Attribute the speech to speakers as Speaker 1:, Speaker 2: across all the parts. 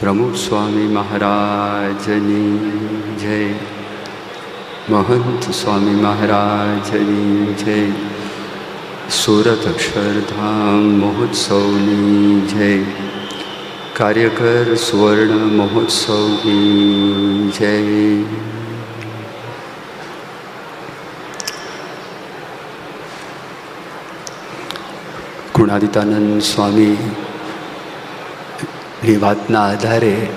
Speaker 1: પ્રમુખ સ્વામી મહારાજની જય. મહંત સ્વામી મહારાજની જય. સુરત અક્ષરધામ મહોત્સવની જય. કાર્યકર સુવર્ણ મહોત્સવની જય. ગુણાદિતાનંદ સ્વામી ની વાતના આધારે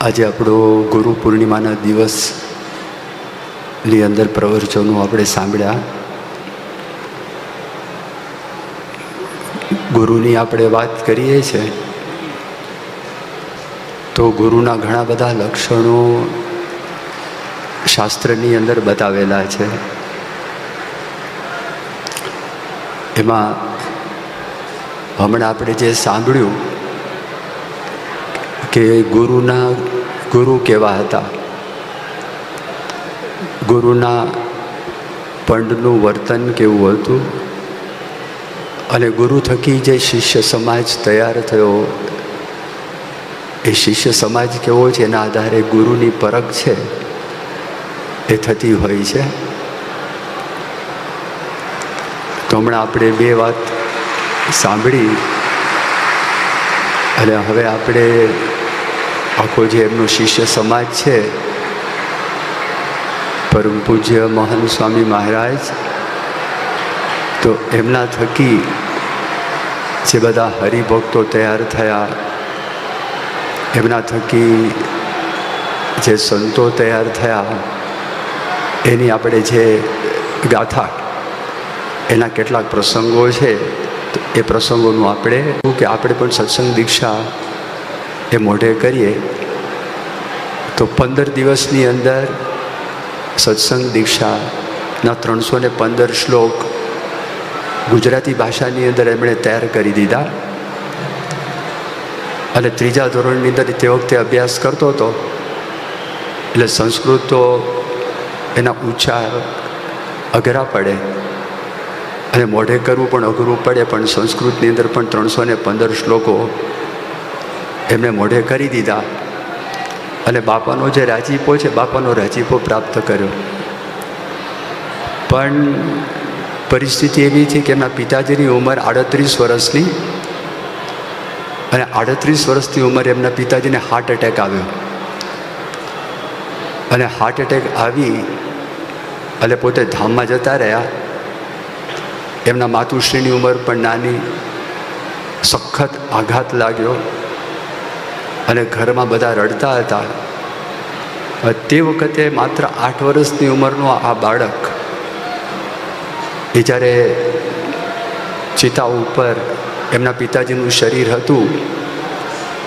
Speaker 1: આજે આપણો ગુરુ પૂર્ણિમાના દિવસની અંદર પ્રવચનો આપણે સાંભળ્યા. ગુરુની આપણે વાત કરીએ છીએ, તો ગુરુના ઘણા બધા લક્ષણો શાસ્ત્રની અંદર બતાવેલા છે. એમાં હમણાં આપણે જે સાંભળ્યું કે ગુરુના ગુરુ કેવા હતા. ગુરુના પંડનું વર્તન કેવું હતું? અને ગુરુ થકી જે શિષ્ય સમાજ તૈયાર થયો, એ શિષ્ય સમાજ કેવો છે? એના આધારે ગુરુની પરખ છે? એ થતી હોય છે? તો હમણાં આપણે બે વાત સાંભળી. અને હવે આપણે આખો જે એમનો શિષ્ય સમાજ છે, પરમ પૂજ્ય મહાન સ્વામી મહારાજ, તો એમના થકી જે બધા હરિભક્તો તૈયાર થયા, એમના થકી જે સંતો તૈયાર થયા, એની આપણે જે ગાથા, એના કેટલાક પ્રસંગો છે એ પ્રસંગોનું આપણે કે આપણે પણ સત્સંગ દીક્ષા એ મોઢે કરીએ. તો પંદર દિવસની અંદર સત્સંગ દીક્ષાના ત્રણસો ને પંદર શ્લોક ગુજરાતી ભાષાની અંદર એમણે તૈયાર કરી દીધા. અને ત્રીજા ધોરણની અંદર તે વખતે અભ્યાસ કરતો હતો. એટલે સંસ્કૃત તો એના ઊંચા અઘરા પડે. અને મોઢે કરવું પણ અઘરું પડે, પણ સંસ્કૃતની અંદર પણ ત્રણસો ને પંદર શ્લોકો એમણે મોઢે કરી દીધા. અને બાપાનો જે રાજીપો છે, બાપાનો રાજીપો પ્રાપ્ત કર્યો. પણ પરિસ્થિતિ એવી છે કે એમના પિતાજીની ઉંમર આડત્રીસ વર્ષની અને આડત્રીસ વર્ષની ઉંમરે એમના પિતાજીને હાર્ટ એટેક આવ્યો. અને હાર્ટ એટેક આવી એટલે પોતે ધામમાં જતા રહ્યા. એમના માતુશ્રીની ઉંમર પણ નાની. સખત આઘાત લાગ્યો. અને ઘરમાં બધા રડતા હતા. તે વખતે માત્ર આઠ વર્ષની ઉંમરનો આ બાળક એ જ્યારે ચિતા ઉપર એમના પિતાજીનું શરીર હતું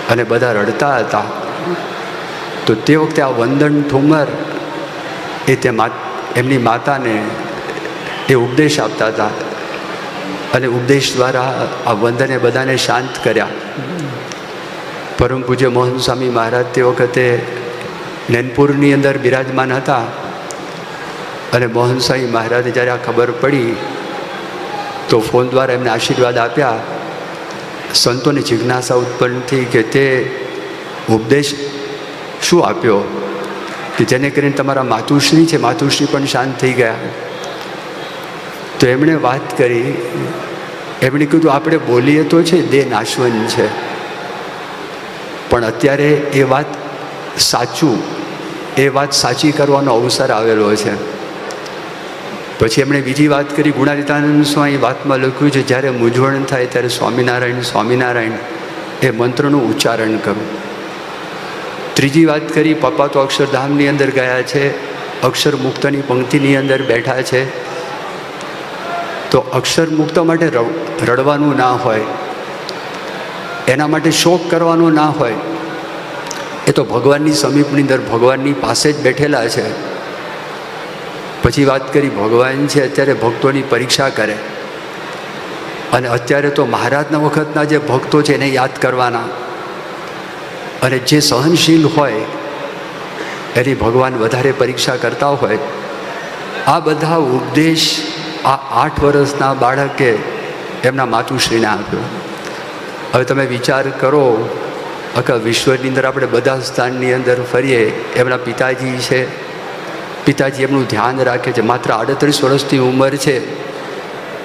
Speaker 1: અને બધા રડતા હતા, તો તે વખતે આ વંદન ઠુમર એ તે એમની માતાને એ ઉપદેશ આપતા હતા. અને ઉપદેશ દ્વારા આ વંદને બધાને શાંત કર્યા. પરમ પૂજ્ય મોહન સ્વામી મહારાજ તે વખતે નેનપુરની અંદર બિરાજમાન હતા અને મોહન સ્વામી મહારાજે જ્યારે આ ખબર પડી તો ફોન દ્વારા એમને આશીર્વાદ આપ્યા. સંતોની જિજ્ઞાસા ઉત્પન્ન થઈ કે તે ઉપદેશ શું આપ્યો? કે જેને કરીને તમારા માતુશ્રી છે, માતુશ્રી પણ શાંત થઈ ગયા. તો એમણે વાત કરી. એમણે કીધું, આપણે બોલીએ તો છે, દેહ નાશવન છે. પણ અત્યારે એ વાત સાચું, એ વાત સાચી કરવાનો અવસર આવેલો છે. પછી એમણે બીજી વાત કરી, ગુણાદિતાનંદ સ્વામી વાતમાં લખ્યું છે, જ્યારે મૂંઝવણ થાય ત્યારે સ્વામિનારાયણ સ્વામિનારાયણ. એ મંત્રનું ઉચ્ચારણ કરું. ત્રીજી વાત કરી, પપ્પા તો અક્ષરધામની અંદર ગયા છે અક્ષર મુક્તની પંક્તિની અંદર બેઠા છે. તો અક્ષર મુક્ત માટે રડવાનું ના હોય. એના માટે શોક કરવાનો ના હોય. એ તો ભગવાનની સમીપની અંદર ભગવાનની પાસે જ બેઠેલા છે. પછી વાત કરી, ભગવાન છે અત્યારે ભક્તોની પરીક્ષા કરે. અને અત્યારે તો મહારાજના વખતના જે ભક્તો છે એને યાદ કરવાના. અને જે સહનશીલ હોય, એની ભગવાન વધારે પરીક્ષા કરતા હોય. આ બધા ઉપદેશ આ આઠ વર્ષના બાળકે એમના માતુશ્રીને આપ્યો. હવે તમે વિચાર કરો, આખા વિશ્વની અંદર આપણે બધા સ્થાનની અંદર ફરીએ, એમના પિતાજી છે. પિતાજી એમનું ધ્યાન રાખે છે. માત્ર આડત્રીસ વર્ષની ઉંમર છે.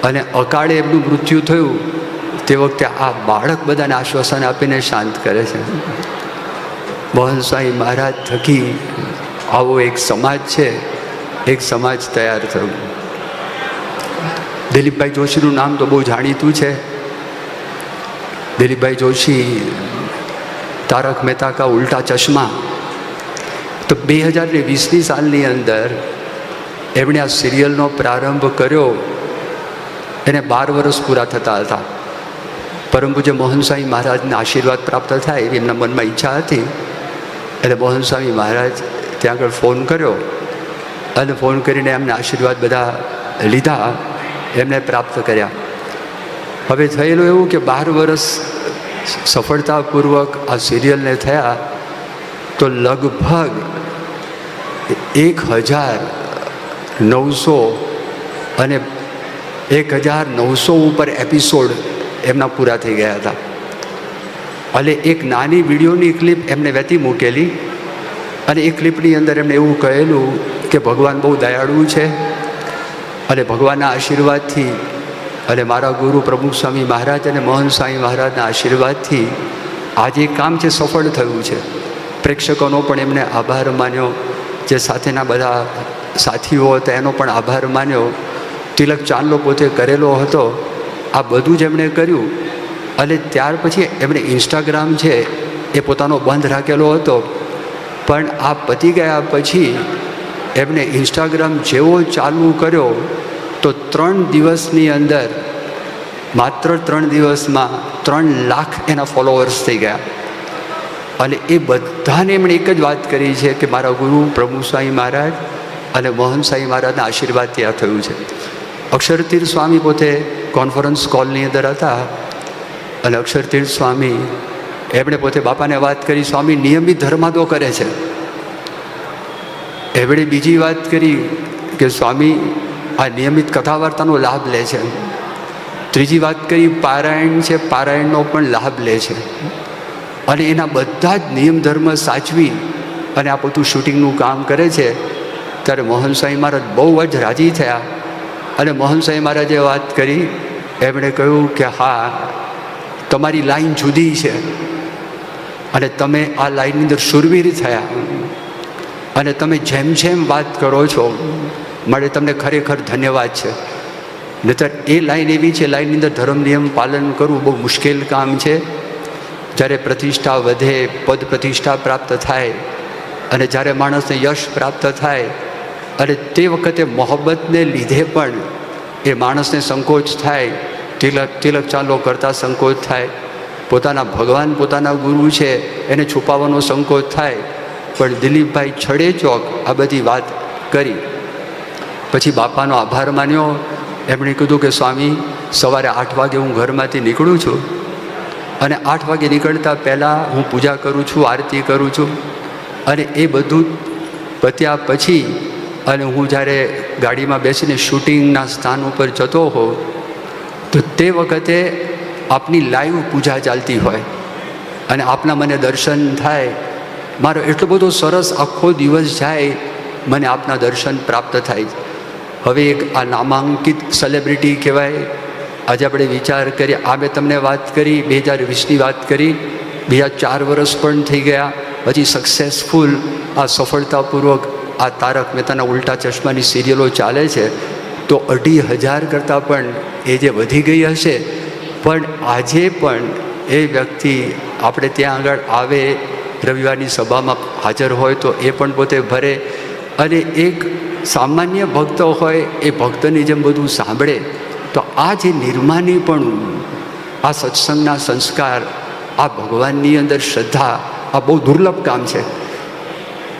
Speaker 1: અને અકાળે એમનું મૃત્યુ થયું, તે વખતે આ બાળક બધાને આશ્વાસન આપીને શાંત કરે છે. મોહન મહારાજ થકી આવો એક સમાજ છે. એક સમાજ તૈયાર થયો. દિલીપભાઈ જોશીનું નામ તો બહુ જાણીતું છે. દિલીપભાઈ જોશી, તારક મહેતા કા ઉલ્ટા ચશ્મા. તો બે હજાર ને વીસની સાલની અંદર એમણે આ સિરિયલનો પ્રારંભ કર્યો. એને બાર વર્ષ પૂરા થતા હતા. પરમ પૂજ્ય મોહન મહારાજને આશીર્વાદ પ્રાપ્ત થાય એવી એમના મનમાં ઈચ્છા હતી. એટલે મોહન મહારાજ ત્યાં આગળ ફોન કર્યો. અને ફોન કરીને એમને આશીર્વાદ બધા લીધા. એમને પ્રાપ્ત કર્યા. હવે થયેલું એવું કે બાર વર્ષ સફળતાપૂર્વક આ સિરિયલને થયા, તો લગભગ એક હજાર નવસો અને એક હજાર નવસો ઉપર એપિસોડ એમના પૂરા થઈ ગયા હતા. એટલે એક નાની વિડીયોની ક્લિપ એમને વહેતી મૂકેલી. અને એ ક્લિપની અંદર એમણે એવું કહેલું કે ભગવાન બહુ દયાળુ છે અને ભગવાનના આશીર્વાદથી અને મારા ગુરુ પ્રમુખ સ્વામી મહારાજ અને મોહન સ્વામી મહારાજના આશીર્વાદથી આજે કામ છે સફળ થયું છે. પ્રેક્ષકોનો પણ એમને આભાર માન્યો. જે સાથેના બધા સાથીઓ હતા, એનો પણ આભાર માન્યો. તિલક ચાંદલો પોતે કરેલો હતો. આ બધું જ એમણે કર્યું. અને ત્યાર પછી એમણે ઇન્સ્ટાગ્રામ છે એ પોતાનો બંધ રાખેલો હતો. પણ આ પતી ગયા પછી એમને ઇન્સ્ટાગ્રામ જેવો ચાલુ કર્યો, તો ત્રણ દિવસની અંદર, માત્ર ત્રણ દિવસમાં ત્રણ લાખ એના ફોલોઅર્સ થઈ ગયા. અને એ બધાને એમણે એક જ વાત કરી છે કે મારા ગુરુ પ્રભુ સ્વામી મહારાજ અને મોહન સ્વામી મહારાજના આશીર્વાદથી આ થયું છે. અક્ષરતીર્થ સ્વામી પોતે કોન્ફરન્સ કોલની અંદર હતા અને અક્ષરતીર્થ સ્વામી, એમણે પોતે બાપાને વાત કરી, સ્વામી, નિયમિત ધર્માદો કરે છે. એમણે બીજી વાત કરી કે સ્વામી આ નિયમિત કથા વાર્તાનો લાભ લે છે. ત્રીજી વાત કરી, પારાયણ છે, પારાયણનો પણ લાભ લે છે. અને એના બધા જ નિયમ ધર્મ સાચવી અને આ પોતું શૂટિંગનું કામ કરે છે, ત્યારે મોહન સ્વામી મહારાજ બહુ જ રાજી થયા. અને મોહન સ્વામી મહારાજે વાત કરી, એમણે કહ્યું કે હા, તમારી લાઈન જુદી છે. અને તમે આ લાઈનની અંદર શુરવીર થયા. અને તમે જેમ જેમ વાત કરો છો માટે તમને ખરેખર ધન્યવાદ છે. નહીતર એ લાઈન એવી છે, લાઈનની અંદર ધર્મ નિયમ પાલન કરવું બહુ મુશ્કેલ કામ છે. જ્યારે પ્રતિષ્ઠા વધે, પદ પ્રતિષ્ઠા પ્રાપ્ત થાય, અને જ્યારે માણસને યશ પ્રાપ્ત થાય, અને તે વખતે મોહબ્બતને લીધે પણ એ માણસને સંકોચ થાય, તિલક તિલક ચાલો કરતા સંકોચ થાય. પોતાના ભગવાન પોતાના ગુરુ છે, એને છુપાવવાનો સંકોચ થાય. પણ દિલીપભાઈ છડે ચોક આ બધી વાત કરી. પછી બાપાનો આભાર માન્યો. એમણે કીધું કે સ્વામી, સવારે આઠ વાગે હું ઘરમાંથી નીકળું છું અને આઠ વાગે નીકળતા પહેલાં હું પૂજા કરું છું, આરતી કરું છું અને એ બધું પત્યા પછી અને હું જ્યારે ગાડીમાં બેસીને શૂટિંગના સ્થાન ઉપર જતો હોઉં તો તે વખતે આપની લાઈવ પૂજા ચાલતી હોય અને આપના મને દર્શન થાય મારો એટલો બધો સરસ આખો દિવસ જાય, મને આપના દર્શન પ્રાપ્ત થાય. હવે એક આ નામાંકિત સેલિબ્રિટી કહેવાય. આજે આપણે વિચાર કરીએ આ મેં તમને વાત કરી, બે હજાર વીસની વાત કરી બીજા ચાર વર્ષ પણ થઈ ગયા. પછી સક્સેસફુલ આ સફળતાપૂર્વક આ તારક મહેતાના ઉલ્ટા ચશ્માની સિરિયલો ચાલે છે. તો અઢી હજાર કરતાં પણ એ જે વધી ગઈ હશે. પણ આજે પણ એ વ્યક્તિ આપણે ત્યાં આગળ આવે રવિવારની સભામાં હાજર હોય તો એ પણ પોતે ભરે. અને એક સામાન્ય ભક્ત હોય, એ ભક્તની જેમ બધું સાંભળે, તો આ જે નિર્માની પણ આ સત્સંગના સંસ્કાર, આ ભગવાનની અંદર શ્રદ્ધા, આ બહુ દુર્લભ કામ છે.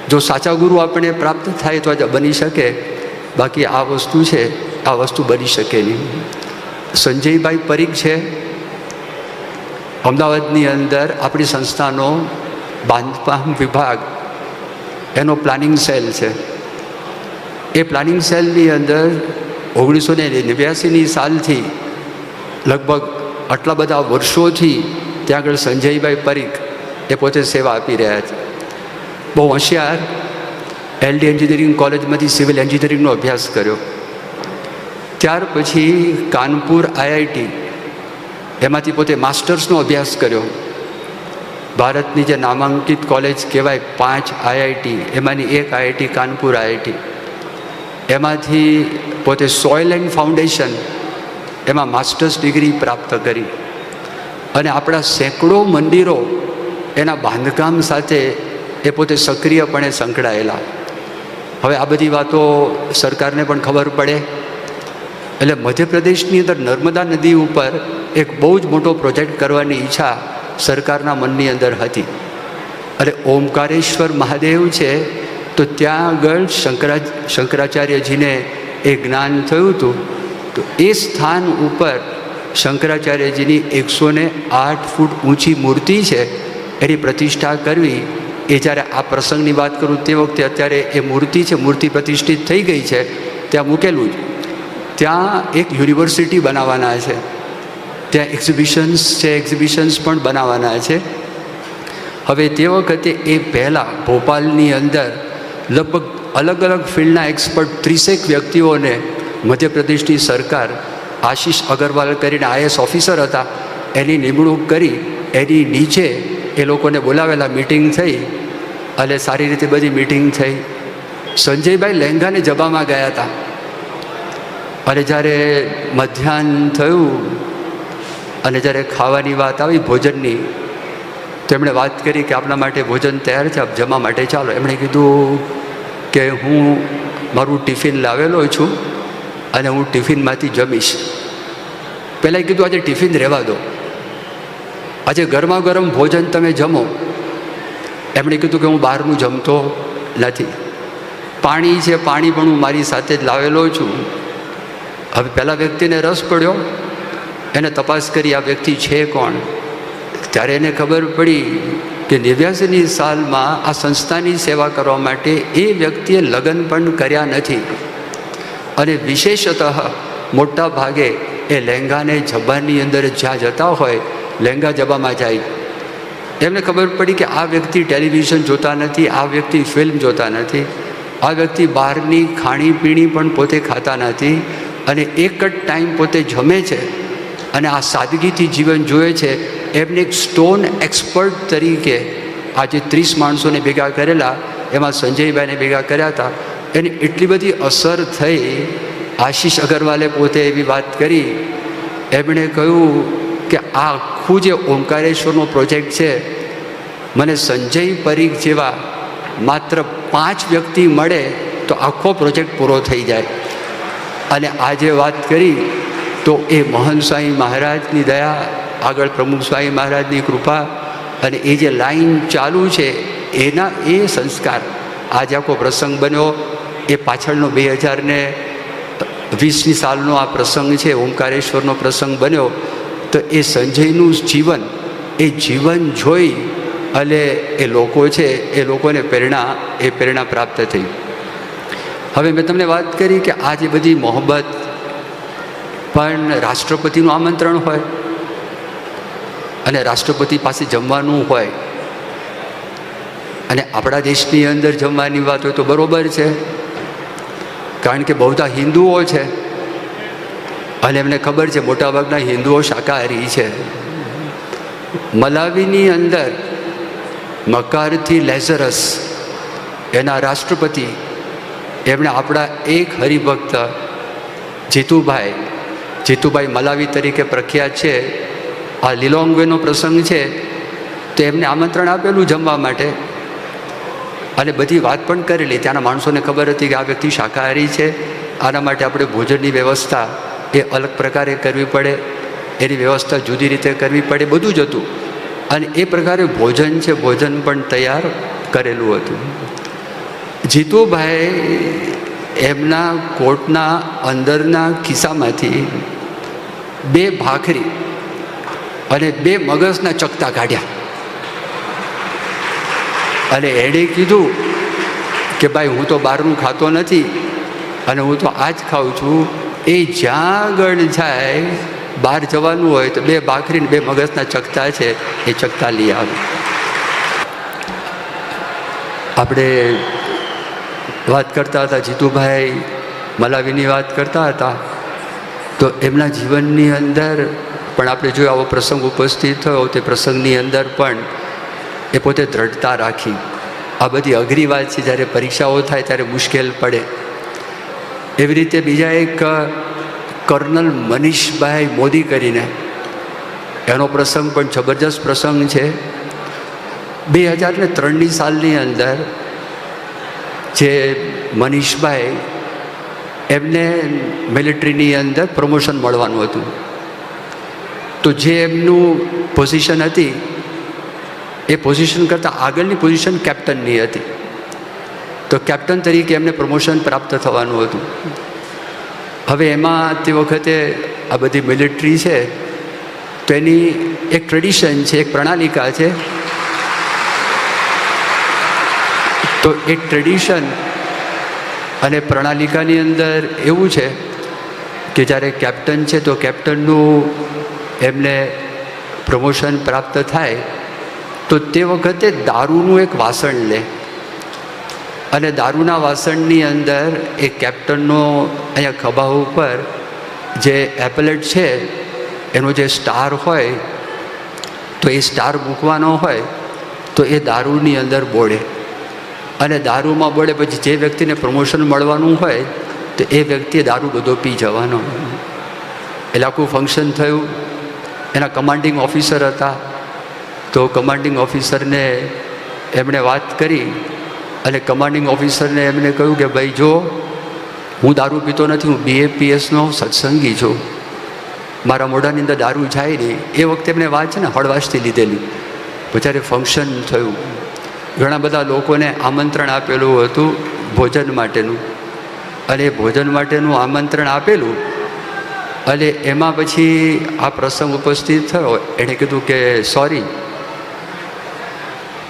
Speaker 1: જો સાચા ગુરુ આપણે પ્રાપ્ત થાય તો જ બની શકે, બાકી આ વસ્તુ છે, આ વસ્તુ બની શકે નહીં. સંજયભાઈ પરીખ છે. અમદાવાદની અંદર આપણી સંસ્થાનો બાંધકામ વિભાગ. એનો પ્લાનિંગ સેલ છે. એ પ્લાનિંગ સેલની અંદર ઓગણીસો ને નેવ્યાસીની સાલથી લગભગ આટલા બધા વર્ષોથી ત્યાં આગળ સંજયભાઈ પરીખ એ પોતે સેવા આપી રહ્યા છે. બહુ હોશિયાર એલડી એન્જિનિયરિંગ કોલેજમાંથી સિવિલ એન્જિનિયરિંગનો અભ્યાસ કર્યો. ત્યાર પછી કાનપુર આઈઆઈટી એમાંથી પોતે માસ્ટર્સનો અભ્યાસ કર્યો. ભારતની જે નામાંકિત કોલેજ કહેવાય પાંચ આઈઆઈટી, એમાંની એક આઈઆઈટી કાનપુર આઈઆઈટી. એમાંથી પોતે સોઇલ એન્ડ ફાઉન્ડેશન એમાં માસ્ટર્સ ડિગ્રી પ્રાપ્ત કરી. અને આપણા સેંકડો મંદિરો એના બાંધકામ સાથે એ પોતે સક્રિયપણે સંકળાયેલા. હવે આ બધી વાતો સરકારને પણ ખબર પડે. એટલે મધ્યપ્રદેશની અંદર નર્મદા નદી ઉપર એક બહુ જ મોટો પ્રોજેક્ટ કરવાની ઈચ્છા સરકારના મનની અંદર હતી. અને ઓમકારેશ્વર મહાદેવ છે, તો ત્યાં આગળ શંકરા શંકરાચાર્યજીને એ જ્ઞાન થયું હતું. તો એ સ્થાન ઉપર શંકરાચાર્યજીની એકસો ને આઠ ફૂટ ઊંચી મૂર્તિ છે, એની પ્રતિષ્ઠા કરવી. એ જ્યારે આ પ્રસંગની વાત કરું તે વખતે અત્યારે એ મૂર્તિ છે, મૂર્તિ પ્રતિષ્ઠિત થઈ ગઈ છે, ત્યાં મૂકેલું જ. ત્યાં એક યુનિવર્સિટી બનાવવાના છે. ત્યાં એક્ઝિબિશન્સ છે એક્ઝિબિશન્સ પણ બનાવવાના છે. હવે તે વખતે એ પહેલાં ભોપાલની અંદર લગભગ અલગ અલગ ફિલ્ડના એક્સપર્ટ ત્રીસેક વ્યક્તિઓને મધ્યપ્રદેશની સરકાર આશીષ અગરવાલ કરીને આઈએસ ઓફિસર હતા, એની નિમણૂક કરી, એની નીચે એ લોકોને બોલાવેલા મિટિંગ થઈ અને સારી રીતે બધી મિટિંગ થઈ. સંજયભાઈ લહેંગાને જબામાં ગયા હતા. અને જ્યારે મધ્યાહન થયું અને જ્યારે ખાવાની વાત આવી ભોજનની, તો એમણે વાત કરી કે આપણા માટે ભોજન તૈયાર છે, આપ જમવા માટે ચાલો. એમણે કીધું કે હું મારું ટિફિન લાવેલો છું અને હું ટિફિનમાંથી જમીશ. પહેલાં કીધું, આજે ટિફિન રહેવા દો. આજે ગરમા ગરમ ભોજન તમે જમો. એમણે કીધું કે હું બહારનું જમતો નથી. પાણી છે પાણી પણ હું મારી સાથે જ લાવેલો છું. હવે પહેલાં વ્યક્તિને રસ પડ્યો. એને તપાસ કરી આ વ્યક્તિ છે કોણ? ત્યારે એને ખબર પડી કે નેવ્યાસીની સાલમાં આ સંસ્થાની સેવા કરવા માટે એ વ્યક્તિએ લગ્ન પણ કર્યા નથી. અને વિશેષતઃ મોટા ભાગે એ લહેંગાને જબ્બાની અંદર જ્યાં જતા હોય લહેંગા જબામાં જાય. એમને ખબર પડી કે આ વ્યક્તિ ટેલિવિઝન જોતા નથી, આ વ્યક્તિ ફિલ્મ જોતા નથી, આ વ્યક્તિ બહારની ખાણીપીણી પણ પોતે ખાતા નથી અને એક જ ટાઈમ પોતે જમે છે. અને આ સાદગીથી જીવન જોવે છે, એમને એક સ્ટોન એક્સપર્ટ તરીકે આજે ત્રીસ માણસોને ભેગા કરેલા, એમાં સંજયભાઈને ભેગા કર્યા હતા. એની એટલી બધી અસર થઈ, આશીષ અગરવાલે પોતે એવી વાત કરી. એમણે કહ્યું કે આ આખું જે ઓમકારેશ્વરનો પ્રોજેક્ટ છે, મને સંજય પરીખ જેવા માત્ર પાંચ વ્યક્તિ મળે તો આખો પ્રોજેક્ટ પૂરો થઈ જાય. અને આજે વાત કરી તો એ મોહન સ્વામી મહારાજની દયા, આગળ પ્રમુખ સ્વામી મહારાજની કૃપા અને એ જે લાઈન ચાલુ છે, એના એ સંસ્કાર. આજે આખો પ્રસંગ બન્યો, એ પાછળનો બે હજારને વીસની સાલનો આ પ્રસંગ છે, ઓમકારેશ્વરનો પ્રસંગ બન્યો, તો એ સંજયનું જીવન, એ જીવન જોઈ અને એ લોકો છે, એ લોકોને પ્રેરણા, એ પ્રેરણા પ્રાપ્ત થઈ. હવે મેં તમને વાત કરી કે આ જે બધી મોહબ્બત પણ રાષ્ટ્રપતિનું આમંત્રણ હોય અને રાષ્ટ્રપતિ પાસે જમવાનું હોય અને આપણા દેશની અંદર જમવાની વાત હોય તો બરાબર છે, કારણ કે બહુધા હિન્દુઓ છે અને એમને ખબર છે મોટાભાગના હિન્દુઓ શાકાહારી છે. મલાવીની અંદર મકારથી લેઝરસ એના રાષ્ટ્રપતિ એમણે આપણા એક હરિભક્ત જીતુભાઈ જીતુભાઈ મલાવી તરીકે પ્રખ્યાત છે. આ લીલોંગવેનો પ્રસંગ છે. તો એમને આમંત્રણ આપેલું જમવા માટે. અને બધી વાત પણ કરેલી. ત્યાંના માણસોને ખબર હતી કે આ વ્યક્તિ શાકાહારી છે. આના માટે આપણે ભોજનની વ્યવસ્થા એ અલગ પ્રકારે કરવી પડે. એની વ્યવસ્થા જુદી રીતે કરવી પડે. બધું જ હતું. અને એ પ્રકારે ભોજન છે, ભોજન પણ તૈયાર કરેલું હતું. જીતુભાઈ એમના કોટના અંદરના ખિસ્સામાંથી બે ભાખરી અને બે મગજના ચકતા કાઢ્યા. અને એણે કીધું કે ભાઈ હું તો બહારનું ખાતો નથી અને હું તો આ જ ખાઉં છું. એ જ્યાં આગળ જાય, બહાર જવાનું હોય તો બે ભાખરી ને બે મગજના ચકતા છે, એ ચકતા લઈ આવે. આપણે વાત કરતા હતા જીતુભાઈ, મલાવીની વાત કરતા હતા. તો એમના જીવનની અંદર પણ આપણે જો આવો પ્રસંગ ઉપસ્થિત થયો, તે પ્રસંગની અંદર પણ એ પોતે દ્રઢતા રાખી. આ બધી અઘરી વાત છે, જ્યારે પરીક્ષાઓ થાય ત્યારે મુશ્કેલ પડે. એવી રીતે બીજા એક કર્નલ મનીષભાઈ મોદી કરીને, એનો પ્રસંગ પણ જબરજસ્ત પ્રસંગ છે. બે હજાર ને ત્રણની સાલની અંદર જે મનીષભાઈ એમને મિલિટરીની અંદર પ્રમોશન મળવાનું હતું. તો જે એમનું પોઝિશન હતી, એ પોઝિશન કરતાં આગળની પોઝિશન કેપ્ટનની હતી. તો કેપ્ટન તરીકે એમને પ્રમોશન પ્રાપ્ત થવાનું હતું. હવે એમાં તે વખતે આ બધી મિલિટરી છે, તો એની એક ટ્રેડિશન છે, એક પ્રણાલિકા છે. તો એ ટ્રેડિશન અને પ્રણાલિકાની અંદર એવું છે કે જ્યારે કેપ્ટન છે તો કેપ્ટનનું એમને પ્રમોશન પ્રાપ્ત થાય, તો તે વખતે દારૂનું એક વાસણ લે. અને દારૂના વાસણની અંદર એ કેપ્ટનનો અહીંયા ખભા ઉપર જે એપલેટ છે, એનો જે સ્ટાર હોય, તો એ સ્ટાર મૂકવાનો હોય, તો એ દારૂની અંદર બોળે. અને દારૂમાં બળે પછી જે વ્યક્તિને પ્રમોશન મળવાનું હોય, તો એ વ્યક્તિએ દારૂ બધો પી જવાનો. એટલે આખું ફંક્શન થયું. એના કમાન્ડિંગ ઓફિસર હતા. તો કમાન્ડિંગ ઓફિસરને એમણે વાત કરી અને કમાન્ડિંગ ઓફિસરને એમને કહ્યું કે, ભાઈ, જો હું દારૂ પીતો નથી, હું બીએપીએસનો સત્સંગી છું. મારા મોઢાની અંદર દારૂ જાય નહીં. એ વખતે એમને વાત છે ને, હળવાશથી લીધેલી. જ્યારે ફંક્શન થયું ઘણા બધા લોકોને આમંત્રણ આપેલું હતું ભોજન માટેનું અને એ ભોજન માટેનું આમંત્રણ આપેલું અને એમાં પછી આ પ્રસંગ ઉપસ્થિત થયો એણે કીધું કે સોરી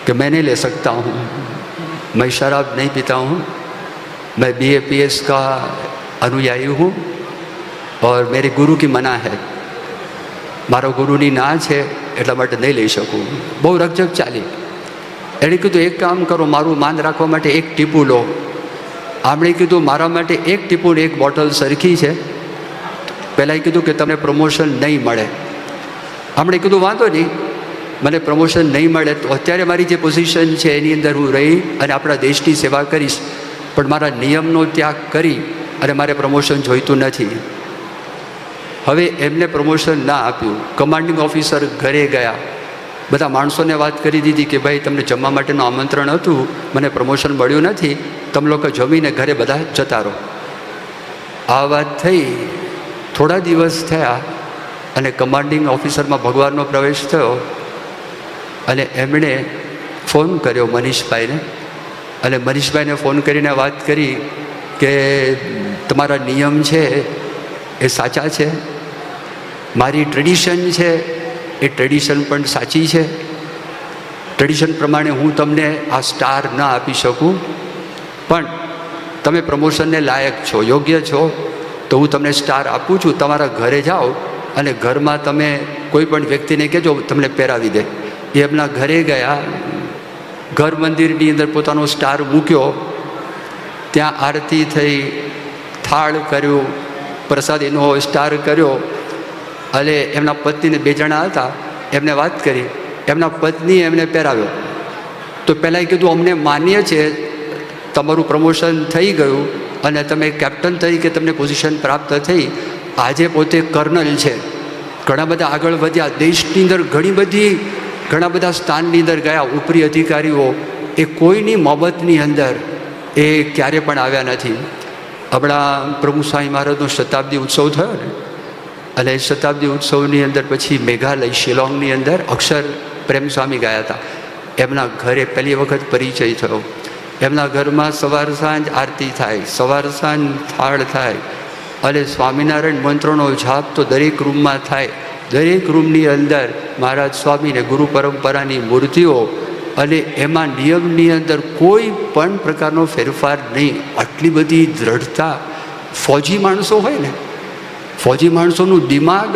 Speaker 1: कि मैं नहीं ले सकता हूँ मैं शराब नहीं पीता हूँ मैं बी ए पी एस का अनुयायी हूँ और मेरे गुरु की मना है મારો ગુરુની ના છે એટલા માટે નહીં લઈ શકું બહુ રકઝક ચાલી એણે કીધું, એક કામ કરો, મારું માન રાખવા માટે એક ટીપું લો. આમણે કીધું, મારા માટે એક ટીપું એક બોટલ સરખી છે. પહેલાં કીધું કે, તમને પ્રમોશન નહીં મળે. આમણે કીધું, વાંધો નહીં, મને પ્રમોશન નહીં મળે તો અત્યારે મારી જે પોઝિશન છે એની અંદર હું રહી અને આપણા દેશની સેવા કરીશ. પણ મારા નિયમનો ત્યાગ કરી અને મારે પ્રમોશન જોઈતું નથી. હવે એમને પ્રમોશન ના આપ્યું. કમાન્ડિંગ ઓફિસર ઘરે ગયા. બધા માણસોને વાત કરી દીધી કે ભાઈ તમને જમવા માટેનું આમંત્રણ હતું, મને પ્રમોશન મળ્યું નથી, તમે લોકો જમીને ઘરે બધા જતા રહો. આ વાત થઈ, થોડા દિવસ થયા અને કમાન્ડિંગ ઓફિસરમાં ભગવાનનો પ્રવેશ થયો અને એમણે ફોન કર્યો મનીષભાઈને. અને મનીષભાઈને ફોન કરીને વાત કરી કે તમારા નિયમ છે, એ સાચા છે, મારી ટ્રેડિશન છે એ ટ્રેડિશન પણ સાચી છે. ટ્રેડિશન પ્રમાણે હું તમને આ સ્ટાર ન આપી શકું. પણ તમે પ્રમોશનને લાયક છો, યોગ્ય છો, તો હું તમને સ્ટાર આપું છું. તમારા ઘરે જાઓ અને ઘરમાં તમે કોઈ પણ વ્યક્તિને કહેજો, તમને પહેરાવી દે. એ એમના ઘરે ગયા, ઘર મંદિરની અંદર પોતાનો સ્ટાર મૂક્યો. ત્યાં આરતી થઈ, થાળ કર્યું પ્રસાદીનો સ્ટાર કર્યો. અને એમના પત્નીને બે જણા હતા, એમને વાત કરી. એમના પત્ની એમને પહેરાવ્યો. તો પહેલાં એ કીધું, અમને માન્ય છે, તમારું પ્રમોશન થઈ ગયું અને તમે કેપ્ટન તરીકે તમને પોઝિશન પ્રાપ્ત થઈ. આજે પોતે કર્નલ છે. ઘણા બધા આગળ વધ્યા. દેશની અંદર ઘણી બધી, ઘણા બધા સ્થાનની અંદર ગયા. ઉપરી અધિકારીઓ, એ કોઈની મોહબ્બતની અંદર એ ક્યારે પણ આવ્યા નથી. હમણાં પ્રભુ સ્વામી મહારાજનો શતાબ્દી ઉત્સવ થયો ને અને એ શતાબ્દી ઉત્સવની અંદર પછી મેઘાલય, શિલોંગની અંદર અક્ષર પ્રેમ સ્વામી ગયા હતા. એમના ઘરે પહેલી વખત પરિચય થયો. એમના ઘરમાં સવાર સાંજ આરતી થાય, સવાર સાંજ થાળ થાય અને સ્વામિનારાયણ મંત્રોનો જાપ તો દરેક રૂમમાં થાય. દરેક રૂમની અંદર મહારાજ સ્વામીને ગુરુ પરંપરાની મૂર્તિઓ અને એમાં નિયમની અંદર કોઈ પણ પ્રકારનો ફેરફાર નહીં. આટલી બધી દ્રઢતા ફૌજી માણસો હોય ને ફૌજી માણસોનું દિમાગ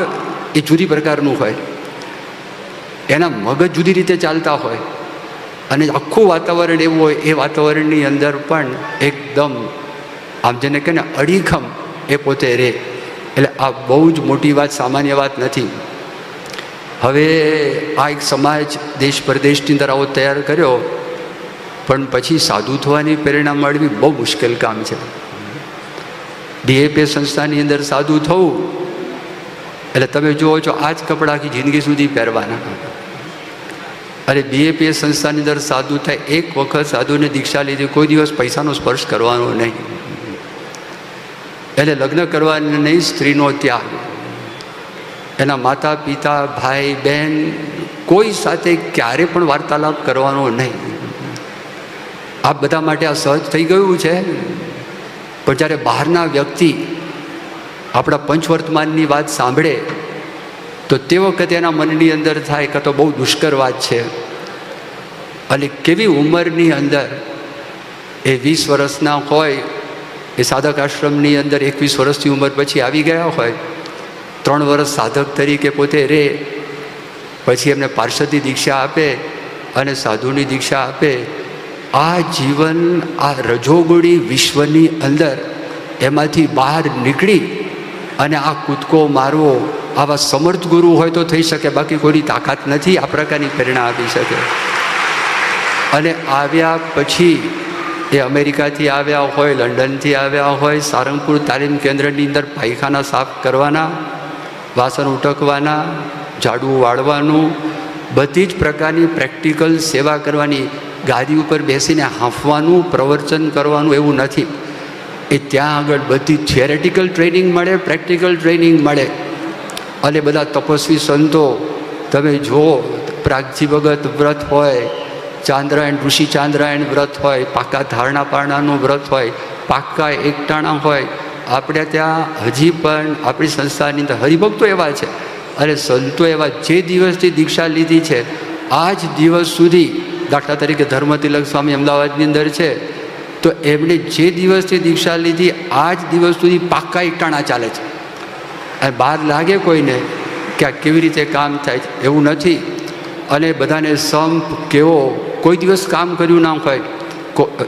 Speaker 1: એ જુદી પ્રકારનું હોય. એના મગજ જુદી રીતે ચાલતા હોય. અને આખું વાતાવરણ એવું હોય, એ વાતાવરણની અંદર પણ એકદમ, આમ જેને કહે ને, અડીખમ એ પોતે રહે. એટલે આ બહુ જ મોટી વાત, સામાન્ય વાત નથી. હવે આ એક સમાજ દેશ પરદેશની અંદર આવો તૈયાર કર્યો, પણ પછી સાધુ થવાની પ્રેરણા મળવી બહુ મુશ્કેલ કામ છે. ડીએપી સંસ્થાની અંદર સાધુ થવું. એટલે તમે જુઓ છો આ જ કપડાં આખી જિંદગી સુધી પહેરવાના. અરે બીએપીએસ સંસ્થાની અંદર સાધુ થાય, એક વખત સાધુને દીક્ષા લીધી, કોઈ દિવસ પૈસાનો સ્પર્શ કરવાનો નહીં. એટલે લગ્ન કરવાને નહીં, સ્ત્રીનો ત્યાગ. એના માતા, પિતા, ભાઈ બહેન કોઈ સાથે ક્યારે પણ વાર્તાલાપ કરવાનો નહીં. આ બધા માટે આ સહજ થઈ ગયું છે. પણ જ્યારે બહારના વ્યક્તિ આપણા પંચવર્તમાનની વાત સાંભળે, તો તે વખતે એના મનની અંદર થાય કે તો બહુ દુષ્કર વાત છે. અને કેવી ઉંમરની અંદર એ વીસ વર્ષના હોય, એ સાધક આશ્રમની અંદર એકવીસ વર્ષની ઉંમર પછી આવી ગયા હોય, ત્રણ વર્ષ સાધક તરીકે પોતે રહે, પછી એમને પાર્ષદી દીક્ષા આપે અને સાધુની દીક્ષા આપે આ જીવન, આ રજોગુણી વિશ્વની અંદર એમાંથી બહાર નીકળી અને આ કૂદકો મારવો, આવા સમર્થ ગુરુ હોય તો થઈ શકે, બાકી કોઈની તાકાત નથી, આ પ્રકારની પ્રેરણા આપી શકે. અને આવ્યા પછી એ અમેરિકાથી આવ્યા હોય, લંડનથી આવ્યા હોય, સારંગપુર તાલીમ કેન્દ્રની અંદર પાયખાના સાફ કરવાના, વાસણ ઉટકવાના, ઝાડુ વાળવાનું, બધી જ પ્રકારની પ્રેક્ટિકલ સેવા કરવાની ગાદી ઉપર બેસીને હાંફવાનું, પ્રવચન કરવાનું એવું નથી. એ ત્યાં આગળ બધી થિયરેટિકલ ટ્રેનિંગ મળે, પ્રેક્ટિકલ ટ્રેનિંગ મળે. અને બધા તપસ્વી સંતો, તમે જુઓ, પ્રાગજી ભગત વ્રત હોય, ચાંદ્રાયણ, ઋષિ ચાંદ્રાયણ વ્રત હોય, પાકા ધારણા પારણાનું વ્રત હોય, પાકા એકટાણા હોય, આપણે ત્યાં હજી પણ આપણી સંસ્થાની અંદર હરિભક્તો એવા છે. અને સંતો એવા જે દિવસથી દીક્ષા લીધી છે આ જ દિવસ સુધી દાખલા તરીકે ધર્મતિલક સ્વામી અમદાવાદની અંદર છે, તો એમણે જે દિવસથી દીક્ષા લીધી આ જ દિવસ સુધી પાક્કા એકટાણા ચાલે છે. અને બહાર લાગે કોઈને કે આ કેવી રીતે કામ થાય છે, એવું નથી. અને બધાને સંપ કેવો, કોઈ દિવસ કામ કર્યું ના હોય.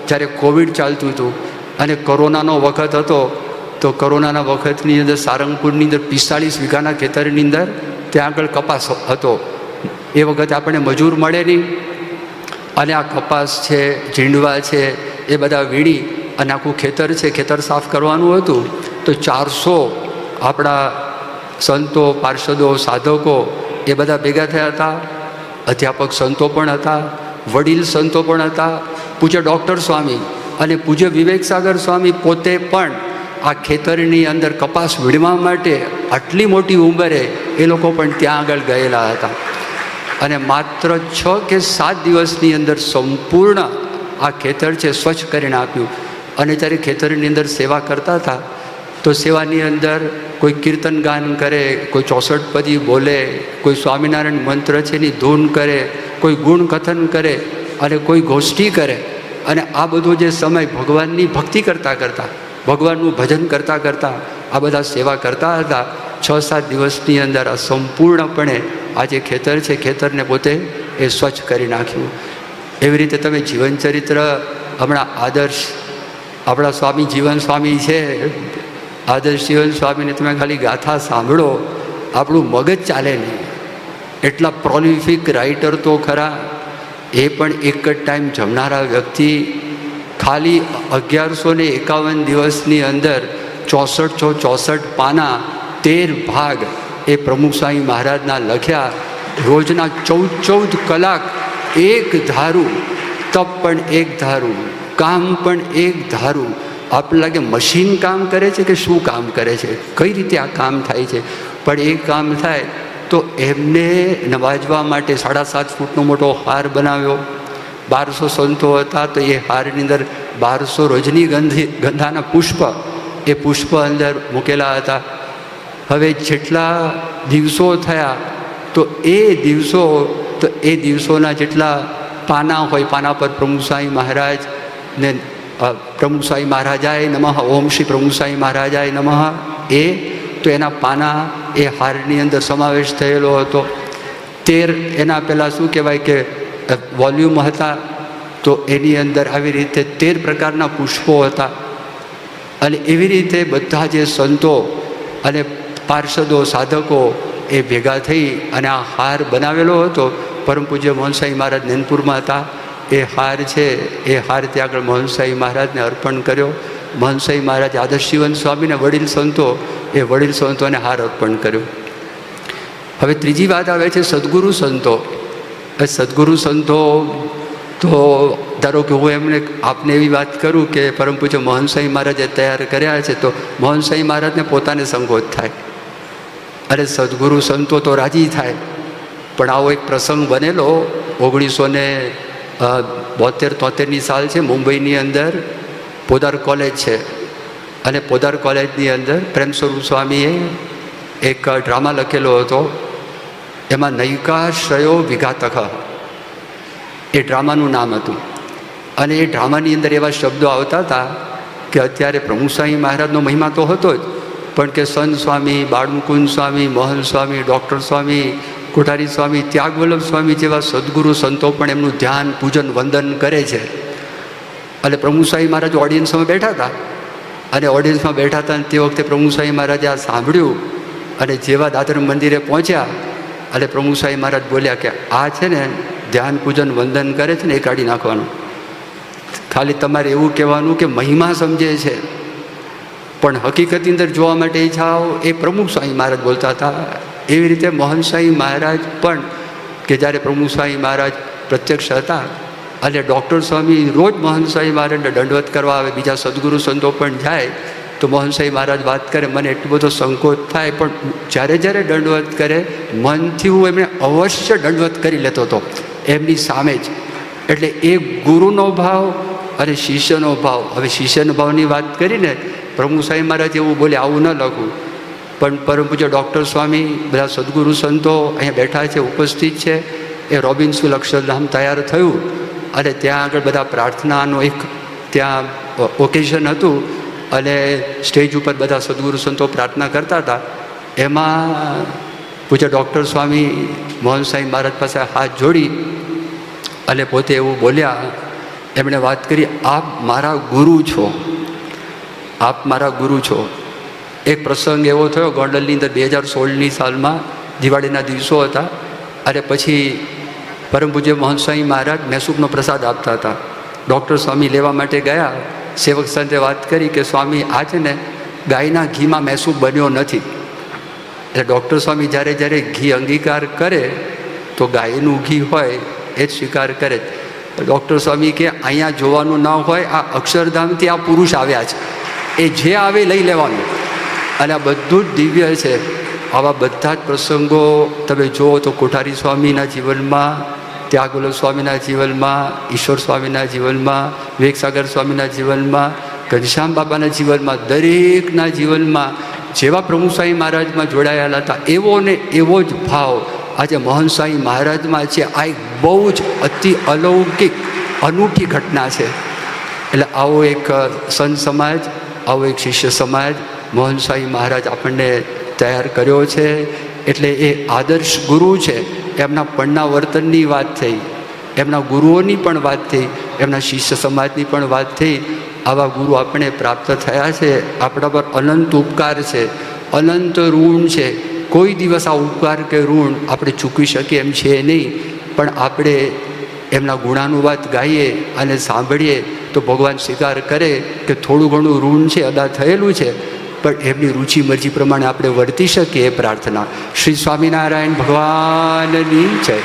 Speaker 1: જ્યારે કોવિડ ચાલતું હતું અને કોરોનાનો વખત હતો, તો કોરોનાના વખતની અંદર સારંગપુરની અંદર પિસ્તાળીસ વીઘાના ખેતરની અંદર ત્યાં આગળ કપાસ હતો. એ વખત આપણને મજૂર મળે નહીં. અને આ કપાસ છે ઝીંડવા છે, એ બધા વીણી અને આખું ખેતર છે, ખેતર સાફ કરવાનું હતું, તો ચારસો આપણા સંતો, પાર્ષદો, સાધકો એ બધા ભેગા થયા હતા, અધ્યાપક સંતો પણ હતા, વડીલ સંતો પણ હતા, પૂજ્ય ડૉક્ટર સ્વામી અને પૂજ્ય વિવેક સાગર સ્વામી પોતે પણ આ ખેતરની અંદર કપાસ વીણવા માટે આટલી મોટી ઉંમરે એ લોકો પણ ત્યાં આગળ ગયેલા હતા. અને માત્ર છ કે સાત દિવસની અંદર સંપૂર્ણ આ ખેતર છે, સ્વચ્છ કરીને આપ્યું. અને જ્યારે ખેતરની અંદર સેવા કરતા હતા, તો સેવાની અંદર કોઈ કીર્તન ગાન કરે, કોઈ ચોસઠ પદી બોલે, કોઈ સ્વામિનારાયણ મંત્ર છે એની ધૂન કરે, કોઈ ગુણ કથન કરે અને કોઈ ગોષ્ઠી કરે. અને આ બધો જે સમય ભગવાનની ભક્તિ કરતાં કરતાં, ભગવાનનું ભજન કરતાં કરતાં આ બધા સેવા કરતા હતા, છ સાત દિવસની અંદર આ સંપૂર્ણપણે આ જે ખેતર છે, ખેતરને પોતે એ સ્વચ્છ કરી નાખ્યું. એવી રીતે તમે જીવનચરિત્ર હમણાં આદર્શ, આપણા સ્વામી જીવન સ્વામી છે, આદર્શ જીવન સ્વામીને તમે ખાલી ગાથા સાંભળો, આપણું મગજ ચાલે નહીં. એટલા પ્રોલિફિક રાઇટર તો ખરા, એ પણ એક જ ટાઈમ જમનારા વ્યક્તિ, ખાલી અગિયારસો ને એકાવન દિવસની અંદર ચોસઠ છો ચોસઠ પાના તેર ભાગ એ પ્રમુખ સ્વામી મહારાજના લખ્યા, રોજના ચૌદ ચૌદ કલાક એક ધારું, તપ પણ એક ધારું, કામ પણ એક ધારું. આપણે લાગે મશીન કામ કરે છે કે શું કામ કરે છે? કઈ રીતે આ કામ થાય છે? પણ એ કામ થાય તો એમને નવાજવા માટે સાડા સાત ફૂટનો મોટો હાર બનાવ્યો. બારસો સંતો હતા તો એ હારની અંદર બારસો રજની ગંધી, ગંધાના પુષ્પ, એ પુષ્પ અંદર મૂકેલા હતા. હવે જેટલા દિવસો થયા, તો એ દિવસો, તો એ દિવસોના જેટલા પાના હોય, પાના પર પ્રમુખસાઈ મહારાજ ને પ્રમુસાઈ મહારાજાએ નમઃ, ઓમ શ્રી પ્રમુસાઈ મહારાજાએ નમઃ, એ, તો એના પાના એ હારની અંદર સમાવેશ થયેલો હતો. તેર, એના પહેલાં શું કહેવાય કે વોલ્યુમ હતા, તો એની અંદર આવી રીતે તેર પ્રકારના પુષ્પો હતા. અને એવી રીતે બધા જે સંતો અને પાર્ષદો, સાધકો એ ભેગા થઈ અને આ હાર બનાવેલો હતો. પરમ પૂજ્ય મોહનસાઈ મહારાજ નૈનપુરમાં હતા. એ હાર છે, એ હાર ત્યાં આગળ મોહનસાઈ મહારાજને અર્પણ કર્યો. મોહનસાઈ મહારાજ આદર્શીવન સ્વામીને વડીલ સંતો, એ વડીલ સંતોને હાર અર્પણ કર્યો. હવે ત્રીજી વાત આવે છે સદગુરુ સંતો. એ સદગુરુ સંતો તો ધારો કે હું એમને આપને એવી વાત કરું કે પરમ પૂજ્ય મોહનસાઈ મહારાજે તૈયાર કર્યા છે, તો મોહનસાઈ મહારાજને પોતાને સંકોચ થાય. અરે સદગુરુ સંતો તો રાજી થાય. પણ આવો એક પ્રસંગ બનેલો, ઓગણીસો ને બોતેર તોતેરની સાલ છે, મુંબઈની અંદર પોદાર કોલેજ છે. અને પોદાર કોલેજની અંદર પ્રેમ સ્વરૂપ સ્વામીએ એક ડ્રામા લખેલો હતો, એમાં નૈકાશ્રયો વિઘાતક. એ ડ્રામાનું નામ હતું. અને એ ડ્રામાની અંદર એવા શબ્દો આવતા હતા કે અત્યારે પ્રમુખ સ્વામી મહારાજનો મહિમા તો હતો જ પણ કે સંત સ્વામી, બાળમુકુંદ સ્વામી, મોહન સ્વામી, ડૉક્ટર સ્વામી, કોઠારી સ્વામી, ત્યાગવલ્લભ સ્વામી જેવા સદગુરુ સંતો પણ એમનું ધ્યાન, પૂજન, વંદન કરે છે. અને પ્રમુસાઈ મહારાજ ઓડિયન્સમાં બેઠા હતા. અને ઓડિયન્સમાં બેઠા હતા અને તે વખતે પ્રમુખ સ્વામી મહારાજે આ સાંભળ્યું અને જેવા દાદર મંદિરે પહોંચ્યા પ્રમુખ સ્વામી મહારાજ બોલ્યા કે આ છે ને ધ્યાન, પૂજન, વંદન કરે છે ને એ કાઢી નાખવાનું. ખાલી તમારે એવું કહેવાનું કે મહિમા સમજે છે. પણ હકીકતની અંદર જોવા માટે ઈચ્છાઓ એ પ્રમુખ સ્વામી મહારાજ બોલતા હતા. એવી રીતે મોહન સ્વામી મહારાજ પણ કે જ્યારે પ્રમુખ સ્વામી મહારાજ પ્રત્યક્ષ હતા, અને ડૉક્ટર સ્વામી રોજ મોહન સ્વામી મહારાજને દંડવત કરવા આવે, બીજા સદગુરુ સંતો પણ જાય, તો મોહન સ્વામી મહારાજ વાત કરે, મને એટલો બધો સંકોચ થાય, પણ જ્યારે જ્યારે દંડવત કરે, મનથી હું એમને અવશ્ય દંડવત કરી લેતો હતો. એમની સામે જ. એટલે એ ગુરુનો ભાવ અને શિષ્યનો ભાવ. હવે શિષ્યનો ભાવની વાત કરીને પ્રમુખ સ્વામી મહારાજ એવું બોલે, આવું ન લખું. પણ પરમ પૂજ્ય ડૉક્ટર સ્વામી, બધા સદગુરુ સંતો અહીંયા બેઠા છે, ઉપસ્થિત છે. એ રોબિન્સુલ અક્ષરધામ તૈયાર થયું અને ત્યાં આગળ બધા પ્રાર્થનાનું એક ત્યાં ઓકેઝન હતું અને સ્ટેજ ઉપર બધા સદગુરુ સંતો પ્રાર્થના કરતા હતા. એમાં પૂજ્ય ડૉક્ટર સ્વામી મોહન સાંઈ મહારાજ પાસે હાથ જોડી અને પોતે એવું બોલ્યા, એમણે વાત કરી, આપ મારા ગુરુ છો. આપ મારા ગુરુ છો. એક પ્રસંગ એવો થયો, ગોંડલની અંદર બે હજાર સોળની સાલમાં દિવાળીના દિવસો હતા. અને પછી પરમ પૂજ્ય મોહન સ્વામી મહારાજ મૈસૂબનો પ્રસાદ આપતા હતા. ડૉક્ટર સ્વામી લેવા માટે ગયા. સેવક સંતે વાત કરી કે, સ્વામી, આ છે ને ગાયના ઘીમાં મૈસૂબ બન્યો નથી. એટલે ડૉક્ટર સ્વામી જ્યારે જ્યારે ઘી અંગીકાર કરે, તો ગાયનું ઘી હોય એ જ સ્વીકાર કરે. ડૉક્ટર સ્વામી કે, અહીંયા જોવાનું ના હોય, આ અક્ષરધામથી આ પુરુષ આવ્યા છે. એ જે આવે લઈ લેવાનું. અને આ બધું જ દિવ્ય છે. આવા બધા જ પ્રસંગો તમે જુઓ તો કોઠારી સ્વામીના જીવનમાં, ત્યાગુલ સ્વામીના જીવનમાં, ઈશ્વર સ્વામીના જીવનમાં, વિવેકસાગર સ્વામીના જીવનમાં, ઘનશ્યામ બાબાના જીવનમાં, દરેકના જીવનમાં જેવા પ્રમુખ સ્વામી મહારાજમાં જોડાયેલા હતા, એવો ને એવો જ ભાવ આજે મોહન સ્વામી મહારાજમાં છે. આ એક બહુ જ અતિ અલૌકિક અનૂઠી ઘટના છે. એટલે આવો એક સંત સમાજ આવો એક શિષ્ય સમાજ, મોહન મહારાજ આપણને તૈયાર કર્યો છે. એટલે એ આદર્શ ગુરુ છે, એમના પણના વર્તનની વાત થઈ, એમના ગુરુઓની પણ વાત થઈ, એમના શિષ્ય સમાજની પણ વાત થઈ. આવા ગુરુ આપણે પ્રાપ્ત થયા છે. આપણા પર અનંત ઉપકાર છે, અનંત ઋણ છે. કોઈ દિવસ આ ઉપકાર કે ઋણ આપણે ચૂકવી શકીએ એમ છે નહીં. પણ આપણે એમના ગુણાનુવાદ ગાઈએ અને સાંભળીએ તો ભગવાન સ્વીકાર કરે કે થોડું ઘણું ઋણ છે, અદા થયેલું છે, પણ એમની રુચિ મરજી પ્રમાણે આપણે વર્તી શકીએ એ પ્રાર્થના. શ્રી સ્વામિનારાયણ ભગવાનની જય.